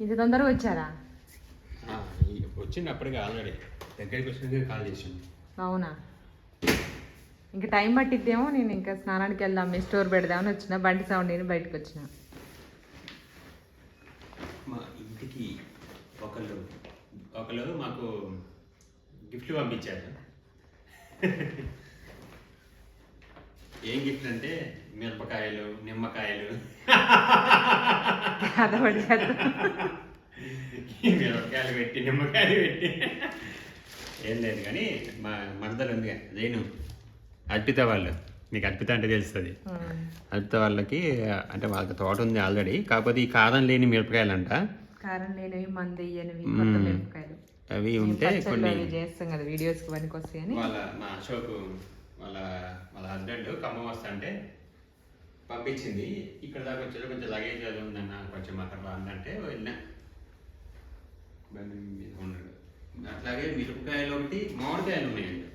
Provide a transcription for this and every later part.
ఇంత తొందరగా వచ్చారా? వచ్చింది అప్పటికే ఆల్రెడీ దగ్గరికి వచ్చినాక కాల్ చేసింది అవునా? ఇంకా టైం పట్టిద్దేమో నేను ఇంకా స్నానానికి వెళ్దాం మీ స్టోర్ పెడదామని వచ్చిన బండి సౌండ్ నేను బయటకు వచ్చిన. మా ఇంటికి ఒకళ్ళు ఒకళ్ళు మాకు గిఫ్ట్లు పంపించారు. ఏం గిఫ్ట్ అంటే మిరపకాయలు నిమ్మకాయలు. మిరపకాయలు పెట్టి నిమ్మకాయలు పెట్టి. ఏం లేదు కానీ మా మరదలు ఉంది రేణు. అర్పిత వాళ్ళు. మీకు అర్పిత అంటే తెలుస్తుంది. అర్పిత వాళ్ళకి అంటే వాళ్ళకి తోట ఉంది ఆల్రెడీ. కాకపోతే ఈ కారం లేని మిరపకాయలు అంట కారం లేనివి మంది. మిరపకాయలు. అవి ఉంటే కొన్ని చేస్తాం కదా వీడియోస్కి పనికి వస్తాయని. వాళ్ళ మా అశోక్ వాళ్ళ వాళ్ళ హస్బెండ్ ఖమ్మం వస్తా అంటే పంపించింది. ఇక్కడ దాకా వచ్చేది కొంచెం లగేజ్ అది ఉందన్న కొంచెం అక్కడ అందంటే వెళ్ళినా ఉన్నాడు. అట్లాగే మిరపకాయలు ఒకటి మామిడికాయలు ఉన్నాయండి.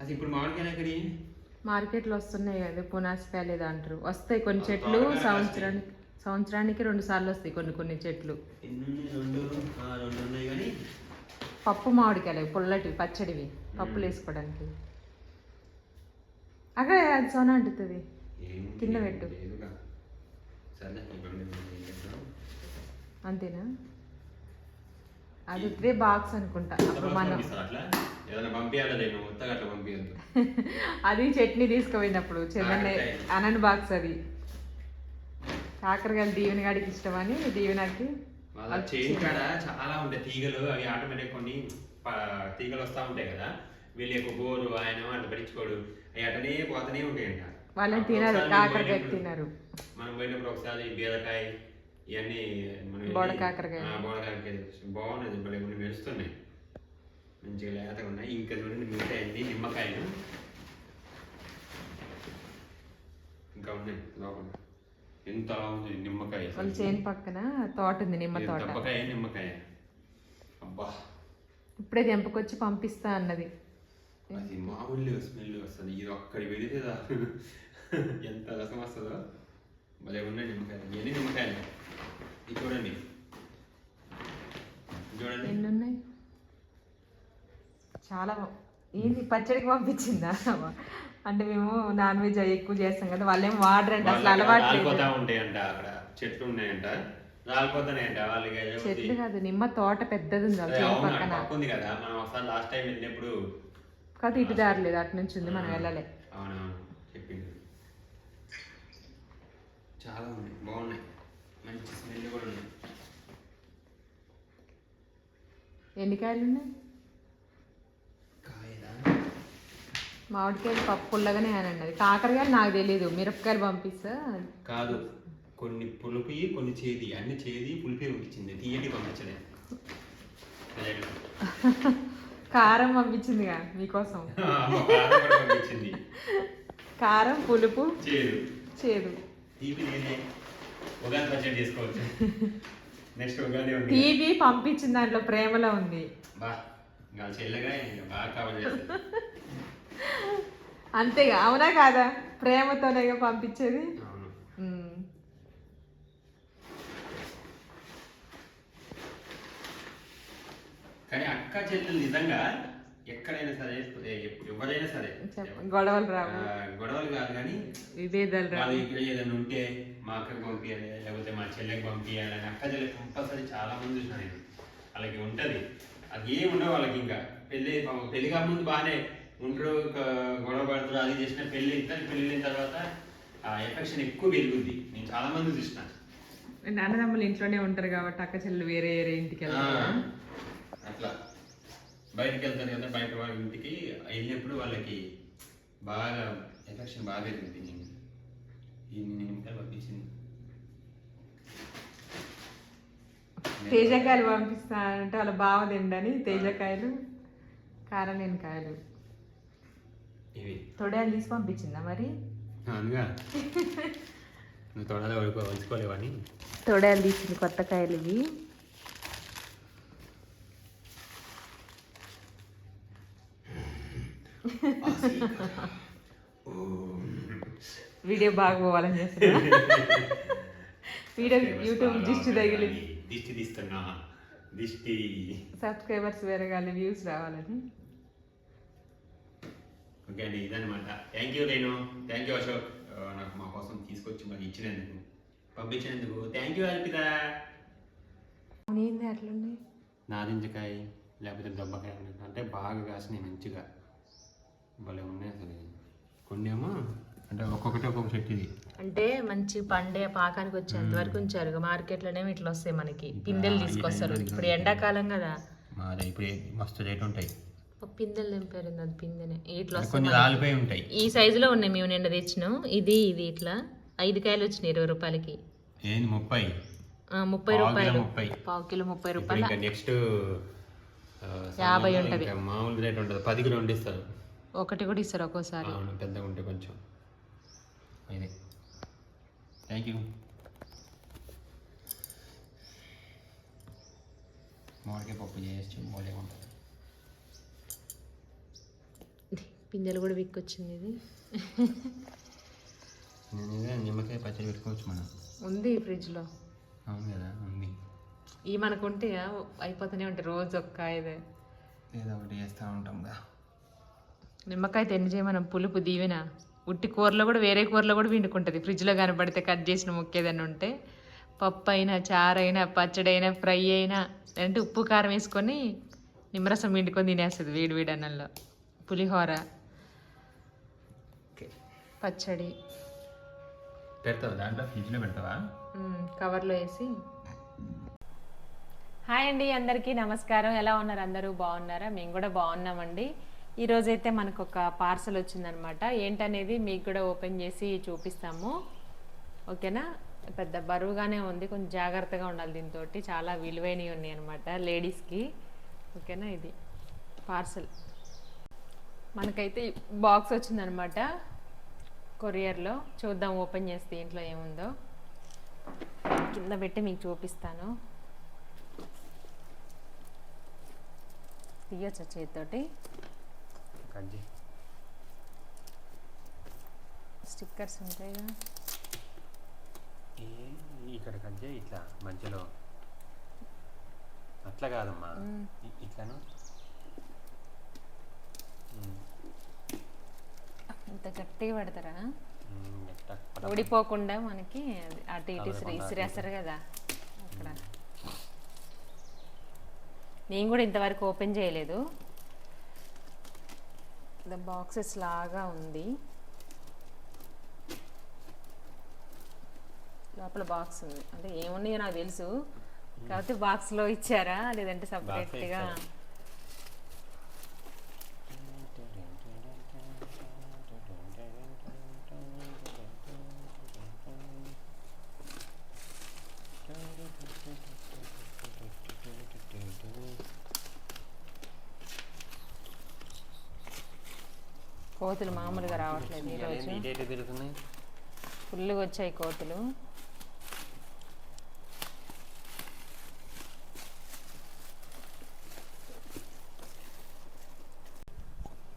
అది ఇప్పుడు మామిడికాయలు ఎక్కడి? మార్కెట్లో వస్తున్నాయి కదా పునాసికాయలు ఏదో అంటారు. వస్తాయి కొన్ని చెట్లు సంవత్సరానికి సంవత్సరానికి రెండు సార్లు వస్తాయి కొన్ని కొన్ని చెట్లు. ఎన్ని ఉన్నాయి? రెండు ఆ, రెండు ఉన్నాయి కానీ. పప్పు మామిడికాయలు పుల్లటివి పచ్చడివి. పప్పులు వేసుకోవడానికి. అక్కడ అది సోన అంటుతుంది. ఏముంది? కింద పెట్టు. అంతేనా? అది ఇదే బాక్స్ అనుకుంటా. అప్పుడు మనం అది చట్నీ తీసుకుపోయినప్పుడు కాకరకాయ. అనన్ బాక్స్ అది. కాకరకాయలు దీవెన గాడికి ఇష్టమని దీవెనకి వాళ్ళ చేయి కాడ చాలా ఉంటాయి. తీగలు అవి ఆటోమేటిక్ కొన్ని తీగలు వస్తూ ఉంటాయి కదా. వీళ్ళు ఎక్కువ బోరు ఆయన అట్లా పట్టించుకోడు. అవి అటనే పోతూనే ఉంటాయంట. వాళ్ళని తినరు కాకరకాయ తినరు. మనం పోయినప్పుడు ఒకసారి బీరకాయ ఇవన్నీ మనం బోడ కాకరకాయ. ఆ, బోడ కాకరకాయ బాగున్నది భలే కొన్ని మెరుస్తున్నాయి. మంచిగా లేతగా ఉన్నాయి. ఇంకా చూడండి మిగతా అన్ని నిమ్మకాయలు. ఇంకా ఉన్నాయి లోపల. ఎంత ఉంది నిమ్మకాయ. వాళ్ళ చేను పక్కన తోట ఉంది నిమ్మ తోట. దెబ్బకాయ నిమ్మకాయ. అబ్బా. ఇప్పుడే తెంపకొచ్చి పంపిస్తా అన్నది. అది మామూలు స్మెల్ వస్తుంది ఇది ఒక్కడి దా- ఎంత రసం వస్తుందో భలే ఉన్నాయి నిమ్మకాయలు ఇవన్నీ నిమ్మకాయలు ఇది చూడండి చూడండి ఎన్ని ఉన్నాయి చాలా ఏంది పచ్చడికి పంపించిందా? అంటే మేము నాన్ వెజ్ అవి ఎక్కువ చేస్తాం కదా వాళ్ళేం వాడరండి అసలు అలవాటు ఉంటాయంట అక్కడ. చెట్లు ఉన్నాయంట. రాలిపోతున్నాయంట వాళ్ళకి చెట్లు కాదు నిమ్మ తోట పెద్దది ఉంది అటు పక్కన. పక్క ఉంది కదా. మనం ఒకసారి లాస్ట్ టైం వెళ్ళినప్పుడు కాదు ఇటు దారి లేదు అటు నుంచి ఉంది మనం వెళ్ళలే. చెప్పింది చాలా ఉన్నాయి బాగున్నాయి. మంచి స్మెల్ కూడా ఉన్నాయి. ఎన్ని కాయలు ఉన్నాయి? కాయలా? మామిడికాయలు పప్పు పుల్లగానే అని అన్నది కాకరకాయలు నాకు తెలియదు మిరపకాయలు పంపిస్తా. కాదు కొన్ని పులుపు కొన్ని చేది. అన్ని చేది పులిపి పంపించింది తీయటి పంపించలే. అదేనా? కారం పంపించిందిగా మీకోసం. కారం పంపించింది. పులుపు చేదు. చేదు. నెక్స్ట్ టీవీ పంపించిన దాంట్లో ప్రేమలో ఉంది. అంతేగా అవునా కాదా? ప్రేమతోనేగా పంపించేది అవును ఉమ్. కానీ అక్క చెల్లెలు నిజంగా ఎక్కడైనా సరే ఎవరైనా సరే గొడవలు రావు. గొడవలు కాదు కానీ విభేదాలు వాళ్ళ రావు ఇక్కడ ఏదైనా ఉంటే మా అక్కకి పంపించాలి లేకపోతే మా చెల్లెకి పంపించాలి అని అక్క చెల్లెకి కంపల్సరీ చాలా మంది చూసిన నేను వాళ్ళకి ఉంటుంది. అది ఏమి ఉండవు వాళ్ళకి ఇంకా. పెళ్ళి పెళ్ళి కాకముందు బాగానే ఉంటారు గొడవ పడతారు అది చేసిన పెళ్ళి ఇద్దరు పెళ్ళి అయిన తర్వాత ఆ ఎఫెక్షన్ ఎక్కువ పెరుగుద్ది నేను చాలా మంది చూసిన. అన్నదమ్ములు ఇంట్లోనే ఉంటారు కాబట్టి అక్క చెల్లెలు వేరే వేరే ఇంటికి వెళ్తారు అట్లా బయటికి వెళ్తారు కదా బయట వాళ్ళ ఇంటికి వెళ్ళినప్పుడు వాళ్ళకి బాగా ఎఫెక్షన్ బాగా పెరుగుతుంది ఈ నిమ్మకాయలు పంపించింది. తేజకాయలు పంపిస్తా అంటే వాళ్ళ బావ తిండని తేజకాయలు కారం లేని కాయలు. ఇవి. తొడయాలు తీసి పంపించిందా మరి? తొడలో తొడయాలు తీసింది కొత్త కాయలు ఇవి. వీడియో బాగా పోవాలని చేస్తున్నా. వీడియో యూట్యూబ్ దిష్టి తగిలి దిష్టి తీస్తున్నా. దిష్టి. సబ్స్క్రైబర్స్ పెరగాలి వ్యూస్ రావాలని. ఓకే అండి ఇదనమాట thank you Renu. Thank you Ashok. నాకు మా కోసం తీసుకొచ్చి మరి ఇచ్చినందుకు పంపించినందుకు. థ్యాంక్ యూ అల్పిత ఏంది అట్లున్నాయి నారింజకాయ లేకపోతే దెబ్బకాయ. అంటే బాగా కాసినాయి మంచిగా. భలే ఉన్నాయి అసలు. కొన్నేమో అంటే ఒక్కొక్కటి ఒక్కొక్క చెట్టు ఇది. అంటే మంచి పండే పాకానికి వచ్చేంత వరకు ఉంచారు. మార్కెట్లోనేమో ఇట్లా వస్తాయి మనకి. పిందెలు తీసుకొస్తారు. ఇప్పుడు ఎండాకాలం కదా. మాది ఇప్పుడు మస్తు రేటు ఉంటాయి. పిందెలు తెంపారు అది పిందెనే. ఇట్లా వస్తాయి కొన్ని ఉంటాయి. ఈ సైజులో ఉన్నాయి మేము నిన్న తెచ్చినాం. ఇది ఇది ఇట్లా. ఐదు కాయలు వచ్చినాయి ఇరవై రూపాయలకి. ఏంది ముప్పై? ముప్పై కిలో రూపాయలు. ముప్పై. పావు కిలో ముప్పై రూపాయలు. నెక్స్ట్ యాభై ఉంటది. మామూలు రేట్ ఉంటుంది. పదికి రెండు ఇస్తారు. ఒకటి కూడా ఇస్తారు ఒక్కోసారి. పెద్దగా ఉంటే కొంచెం. ఇది థ్యాంక్ యూ మామిడికాయ పప్పు చేయొచ్చు మోలే ఉంటుంది పిందెలు కూడా విక్కొచ్చింది ఇది. నిమ్మకాయ పచ్చడి పెట్టుకోవచ్చు మనం. ఉంది ఫ్రిడ్జ్లో అవును కదా ఉంది. ఈ మనకు ఉంటే అయిపోతూనే ఉంటాయి రోజు ఒక్క ఇదే. ఏదో ఒకటి చేస్తూ ఉంటాం కదా. నిమ్మకాయ చేయ మనం పులుపు దీవెన ఉట్టి కూరలో కూడా వేరే కూరలో కూడా పిండుకుంటుంది. ఫ్రిడ్జ్లో కనబడితే కట్ చేసిన ముక్క ఏదైనా ఉంటే పప్పు అయినా చారు అయినా పచ్చడి అయినా ఫ్రై అయినా అంటే ఉప్పు కారం వేసుకొని నిమ్మరసం పిండుకొని తినేస్తుంది వేడి వేడి అన్నంలో. పులిహోర. ఓకే. పచ్చడి. పెడతావా దాంట్లో? ఫ్రిడ్జ్లో పెడతావా? మ్మ్, కవర్లో వేసి. హాయ్ అండి అందరికీ నమస్కారం. ఎలా ఉన్నారు అందరూ? బాగున్నారా? మేము కూడా బాగున్నామండి. ఈరోజు అయితే మనకు ఒక పార్సల్ వచ్చిందనమాట. ఏంటనేది మీకు కూడా ఓపెన్ చేసి చూపిస్తాము. ఓకేనా? పెద్ద బరువుగానే ఉంది. కొంచెం జాగ్రత్తగా ఉండాలి దీంతో చాలా విలువైనవి ఉన్నాయి అనమాట లేడీస్కి. ఓకేనా? ఇది పార్సల్. మనకైతే బాక్స్ వచ్చిందనమాట కొరియర్లో. చూద్దాం ఓపెన్ చేస్తే ఇంట్లో ఏముందో. కింద పెట్టి మీకు చూపిస్తాను. తీయచ్చు చేతితోటి? కజ్జి స్టిక్కర్స్ ఉంటాయి కదా. ఇక్కడ కజ్జే ఇట్లా మధ్యలో. అట్లా కాదమ్మా. ఇట్లాను. ఇంత గట్టిగా పెడతారా? ఊడిపోకుండా మనకి అటు ఇటు ఇసిరేస్తారు కదా. అక్కడ. నేను కూడా ఇంతవరకు ఓపెన్ చేయలేదు. ద బాక్సెస్ లాగా ఉంది. లోపల బాక్స్ ఉంది. అంటే ఏమున్నాయో నాకు తెలుసు. కాకపోతే బాక్స్లో ఇచ్చారా? లేదంటే సపరేట్గా కోతులు మామూలుగా రావట్లేదు ఈరోజు ఫుల్గా వచ్చాయి కోతులు.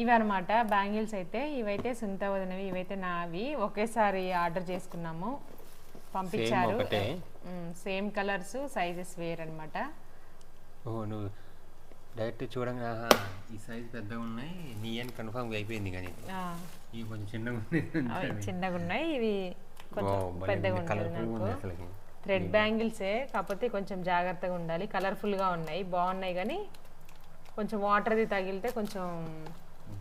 ఇవి అనమాట బ్యాంగిల్స్ అయితే. ఇవైతే సుంత వదినవి ఇవైతే నావి. ఒకేసారి ఆర్డర్ చేసుకున్నాము. పంపించారు. ఒకటే? సేమ్ కలర్స్ సైజెస్ వేర్ అనమాట ఓ నువ్వు డైరెక్ట్ చూడంగా ఆహా, ఈ సైజ్ పెద్దగా ఉన్నాయి నీ అని కన్ఫర్మ్ అయిపోయింది కానీ ఇవి కొంచెం చిన్నగా ఉన్నాయి చిన్నగా ఉన్నాయి ఇవి కొంచెం పెద్దగా. థ్రెడ్ బ్యాంగిల్సే కాకపోతే కొంచెం జాగ్రత్తగా ఉండాలి. కలర్ఫుల్గా ఉన్నాయి బాగున్నాయి కానీ కొంచెం వాటర్ది తగిలితే కొంచెం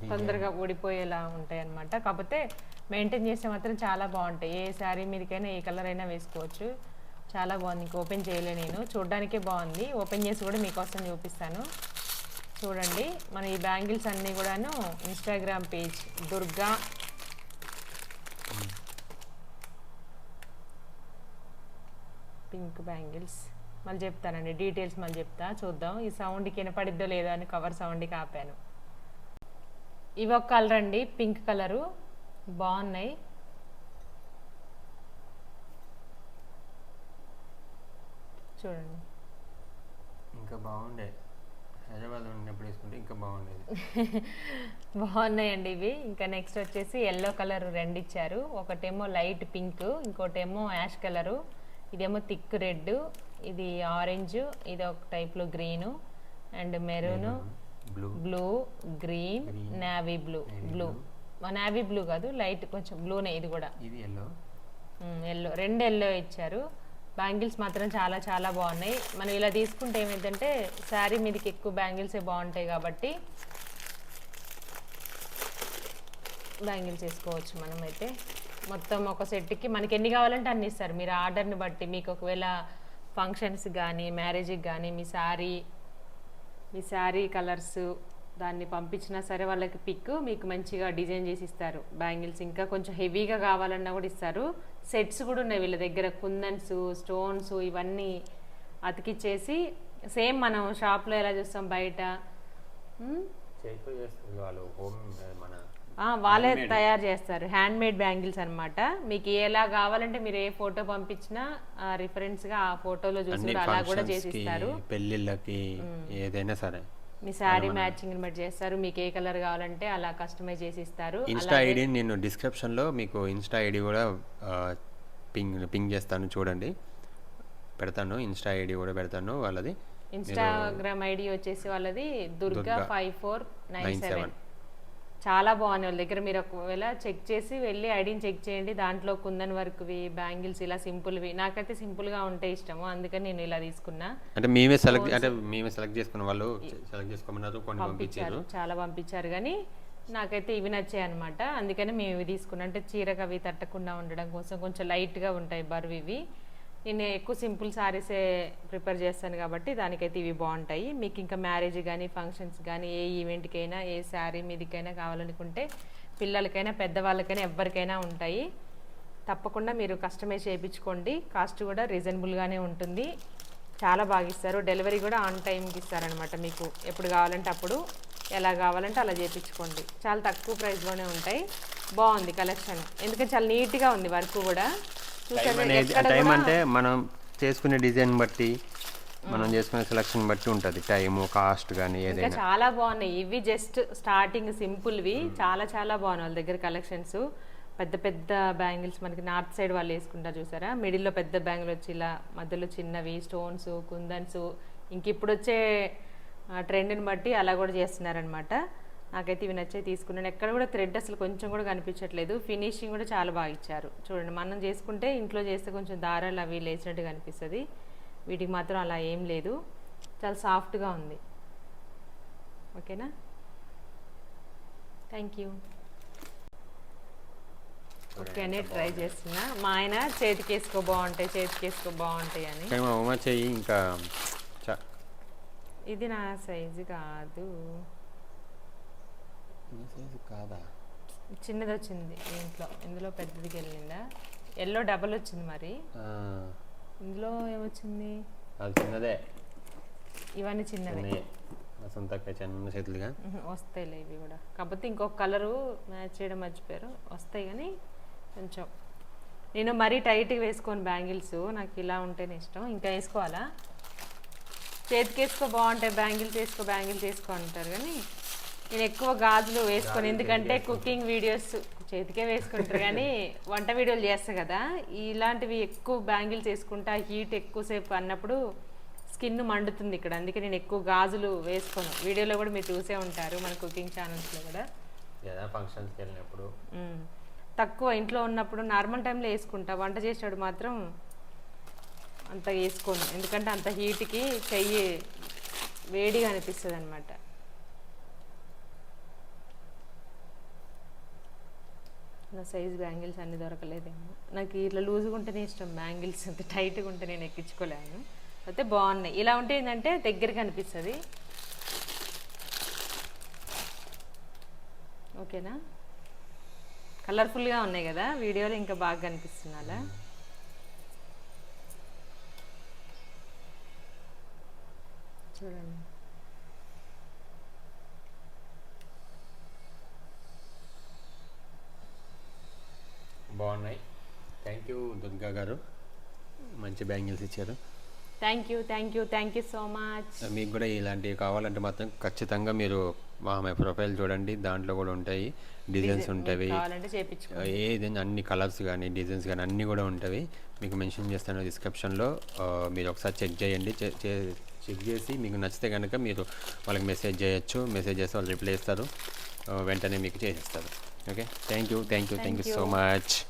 తొందరగా ఊడిపోయేలా ఉంటాయి అన్నమాట. కాకపోతే మెయింటైన్ చేస్తే మాత్రం చాలా బాగుంటాయి. ఏ శారీ మీదకైనా ఏ కలర్ అయినా వేసుకోవచ్చు. చాలా బాగుంది. ఇంకా ఓపెన్ చేయలే నేను. చూడడానికే బాగుంది. ఓపెన్ చేసి కూడా మీకోసం చూపిస్తాను. చూడండి. మన ఈ బ్యాంగిల్స్ అన్నీ కూడాను Instagram page Durga. Pink bangles. మళ్ళీ చెప్తానండి డీటెయిల్స్ మళ్ళీ చెప్తా. చూద్దాం ఈ సౌండ్కి వినపడిద్దో లేదో అని కవర్ సౌండ్కి ఆపాను. ఇవి ఒక కలర్ అండి పింక్ కలరు బాగున్నాయి. చూడండి. ఇంకా బాగుండే. హైదరాబాద్ ఉన్నప్పుడు వేసుకుంటే ఇంకా బాగుండేది. బాగున్నాయండి ఇవి. ఇంకా నెక్స్ట్ వచ్చేసి ఎల్లో కలర్ రెండు ఇచ్చారు. ఒకటేమో లైట్ పింక్ ఇంకోటేమో యాష్ కలరు ఇదేమో థిక్ రెడ్ ఇది ఆరెంజ్ ఇది ఒక టైప్లో green and maroon blue blue green navy blue blue navy blue కాదు లైట్ కొంచెం బ్లూనే ఇది కూడా. ఇది ఎల్లో ఎల్లో రెండు ఎల్లో ఇచ్చారు. బ్యాంగిల్స్ మాత్రం చాలా చాలా బాగున్నాయి. మనం ఇలా తీసుకుంటే ఏమైందంటే శారీ మీదకి ఎక్కువ బ్యాంగిల్సే బాగుంటాయి కాబట్టి బ్యాంగిల్స్ వేసుకోవచ్చు మనం అయితే మొత్తం ఒక సెట్కి మనకి ఎన్ని కావాలంటే అన్ని ఇస్తారు. మీరు ఆర్డర్ని బట్టి మీకు ఒకవేళ ఫంక్షన్స్ కానీ మ్యారేజ్కి కానీ మీ శారీ మీ శారీ కలర్స్ దాన్ని పంపించినా సరే వాళ్ళకి పిక్ మీకు మంచిగా డిజైన్ చేసి ఇస్తారు. బ్యాంగిల్స్ ఇంకా కొంచెం హెవీగా కావాలన్నా కూడా ఇస్తారు. సెట్స్ కూడా ఉన్నాయి వీళ్ళ దగ్గర కుందన్స్ స్టోన్స్ ఇవన్నీ అతికిచ్చేసి సేమ్ మనం షాప్లో ఎలా చూస్తాం బయట? వాళ్ళు హోమ్ మన ఆ, వాళ్ళే తయారు చేస్తారు. హ్యాండ్ మేడ్ బ్యాంగిల్స్ అనమాట మీకు ఎలా కావాలంటే మీరు ఏ ఫోటో పంపించినా రిఫరెన్స్గా ఆ ఫోటోలో చూసి అలా కూడా చేసి ఇస్తారు. పెళ్ళిళ్ళకి ఏదైనా సరే. మీ శారీ మ్యాచింగ్ బట్టి చేస్తారు. మీకు ఏ కలర్ కావాలంటే అలా కస్టమైజ్ చేసి ఇస్తారు. ఇన్స్టా ఐడి నేను డిస్క్రిప్షన్లో మీకు ఇన్స్టా ఐడి కూడా పింగ్ పింగ్ చేస్తాను చూడండి. పెడతాను. ఇన్స్టా ఐడి కూడా పెడతాను వాళ్ళది. ఇన్స్టాగ్రామ్ ఐడి వచ్చేసి వాళ్ళది Durga five four nine seven చాలా బాగున్నాయి వాళ్ళ దగ్గర. మీరు ఒకవేళ చెక్ చేసి వెళ్ళి ఐడిని చెక్ చేయండి. దాంట్లో కుందన్ వర్క్వి బ్యాంగిల్స్ ఇలా సింపుల్వి నాకైతే సింపుల్గా ఉంటే ఇష్టము. అందుకని నేను ఇలా తీసుకున్నా. అంటే మేమే సెలెక్ట్ అంటే మేమే సెలెక్ట్ చేసుకున్న వాళ్ళు సెలెక్ట్ చేసుకోమన్నారు కొన్ని పంపించారు. చాలా పంపించారు. కానీ నాకైతే ఇవి నచ్చాయి అనమాట అందుకని మేము ఇవి తీసుకున్నాం. అంటే చీరకు అవి తట్టకుండా ఉండడం కోసం కొంచెం లైట్గా ఉంటాయి బరువు ఇవి. నేను ఎక్కువ సింపుల్ శారీసే ప్రిపేర్ చేస్తాను కాబట్టి దానికైతే ఇవి బాగుంటాయి. మీకు ఇంకా మ్యారేజ్ కానీ ఫంక్షన్స్ కానీ ఏ ఈవెంట్కైనా ఏ శారీ మీదికైనా కావాలనుకుంటే పిల్లలకైనా పెద్దవాళ్ళకైనా ఎవరికైనా ఉంటాయి. తప్పకుండా మీరు కస్టమైజ్ చేయించుకోండి. కాస్ట్ కూడా రీజనబుల్గానే ఉంటుంది. చాలా బాగా ఇస్తారు. డెలివరీ కూడా ఆన్ టైంకి ఇస్తారనమాట మీకు. ఎప్పుడు కావాలంటే అప్పుడు ఎలా కావాలంటే అలా చేయించుకోండి. చాలా తక్కువ ప్రైస్లోనే ఉంటాయి. బాగుంది కలెక్షన్. ఎందుకంటే చాలా నీట్గా ఉంది వర్క్ కూడా. టైం అనేది టైం అంటే మనం చేసుకునే డిజైన్ బట్టి మనం చేసుకునే సెలక్షన్ బట్టి ఉంటుంది. టైము కాస్ట్ కానీ ఏదైనా. చాలా బాగున్నాయి. ఇవి జస్ట్ స్టార్టింగ్ సింపుల్వి చాలా చాలా బాగున్నాయి వాళ్ళ దగ్గర కలెక్షన్స్ పెద్ద పెద్ద బ్యాంగిల్స్ మనకి నార్త్ సైడ్ వాళ్ళు వేసుకుంటారు చూసారా? మిడిల్లో పెద్ద బ్యాంగిల్ వచ్చి ఇలా మధ్యలో చిన్నవి స్టోన్స్ కుందన్స్. ఇంక ఇప్పుడు వచ్చే ట్రెండ్ని బట్టి అలా కూడా చేస్తున్నారనమాట నాకైతే ఇవి నచ్చే తీసుకున్నాను. ఎక్కడ కూడా థ్రెడ్ అసలు కొంచెం కూడా కనిపించట్లేదు. ఫినిషింగ్ కూడా చాలా బాగా ఇచ్చారు. చూడండి మనం చేసుకుంటే ఇంట్లో చేస్తే కొంచెం దారాలు అవి లేచినట్టు కనిపిస్తుంది. వీటికి మాత్రం అలా ఏం లేదు. చాలా సాఫ్ట్గా ఉంది. ఓకేనా? థ్యాంక్ యూ ఓకే అని ట్రై చేస్తున్నా. మా ఆయన చేతికి వేసుకో బాగుంటాయి చేతికి వేసుకో బాగుంటాయి అని. మా చెయ్యి ఇంకా ఇది నా సైజు కాదు. కాదా? చిన్నది వచ్చింది ఇంట్లో. ఇందులో పెద్దదికి వెళ్ళిందా ఎల్లో డబల్ వచ్చింది మరి. ఇందులో ఏమొచ్చింది? అది చిన్నదే. ఇవన్నీ చిన్నవే. చిన్నయే. మా సొంతక్క చిన్న చేతులుగా. వస్తాయిలే ఇవి కూడా. కాకపోతే ఇంకొక కలరు మ్యాచ్ చేయడం మర్చిపోయారు. వస్తాయి కానీ కొంచెం. నేను మరీ టైట్గా వేసుకోను బ్యాంగిల్స్. నాకు ఇలా ఉంటేనే ఇష్టం. ఇంకా వేసుకోవాలా? చేతికి వేసుకో బాగుంటాయి. బ్యాంగిల్స్ వేసుకో బ్యాంగిల్స్ వేసుకో అంటారు కానీ నేను ఎక్కువ గాజులు వేసుకోను ఎందుకంటే కుకింగ్ వీడియోస్ చేతికే వేసుకుంటారు కానీ వంట వీడియోలు చేస్తా కదా. ఇలాంటివి ఎక్కువ బ్యాంగిల్స్ వేసుకుంటా హీట్ ఎక్కువసేపు అన్నప్పుడు స్కిన్ మండుతుంది ఇక్కడ. అందుకే నేను ఎక్కువ గాజులు వేసుకోను. వీడియోలో కూడా మీరు చూసే ఉంటారు మన కుకింగ్ ఛానల్స్లో కూడా. ఫంక్షన్స్కి వెళ్ళినప్పుడు. తక్కువ ఇంట్లో ఉన్నప్పుడు నార్మల్ టైంలో వేసుకుంటా. వంట చేసేటప్పుడు మాత్రం అంత వేసుకోను. ఎందుకంటే అంత హీట్కి చెయ్యి వేడిగా అనిపిస్తుంది అనమాట నా సైజ్ బ్యాంగిల్స్ అన్నీ దొరకలేదేమో. నాకు ఇట్లా లూజ్గా ఉంటేనే ఇష్టం బ్యాంగిల్స్ అంత టైట్గా ఉంటే నేను ఎక్కించుకోలేను. అయితే బాగున్నాయి. ఇలా ఉంటే ఏంటంటే దగ్గరగా అనిపిస్తుంది. ఓకేనా? కలర్ఫుల్గా ఉన్నాయి కదా వీడియోలో ఇంకా బాగా కనిపిస్తున్నాలా? చూడండి. బాగున్నాయి. థ్యాంక్ యూ దుర్గా గారు. మంచి బ్యాంగిల్స్ ఇచ్చారు. Thank you thank you thank you so much మీకు కూడా ఇలాంటివి కావాలంటే మాత్రం ఖచ్చితంగా మీరు ఆమె ప్రొఫైల్ చూడండి. దాంట్లో కూడా ఉంటాయి. డిజైన్స్ ఉంటాయి. ఏదైనా అన్ని కలర్స్ కానీ డిజైన్స్ కానీ అన్నీ కూడా ఉంటాయి. మీకు మెన్షన్ చేస్తాను డిస్క్రిప్షన్లో మీరు ఒకసారి చెక్ చేయండి. చెక్ చేసి మీకు నచ్చితే కనుక మీరు వాళ్ళకి మెసేజ్ చేయొచ్చు. మెసేజ్ చేస్తే వాళ్ళు రిప్లై ఇస్తారు. వెంటనే మీకు చేసేస్తారు. okay thank you thank you thank, thank you. you so much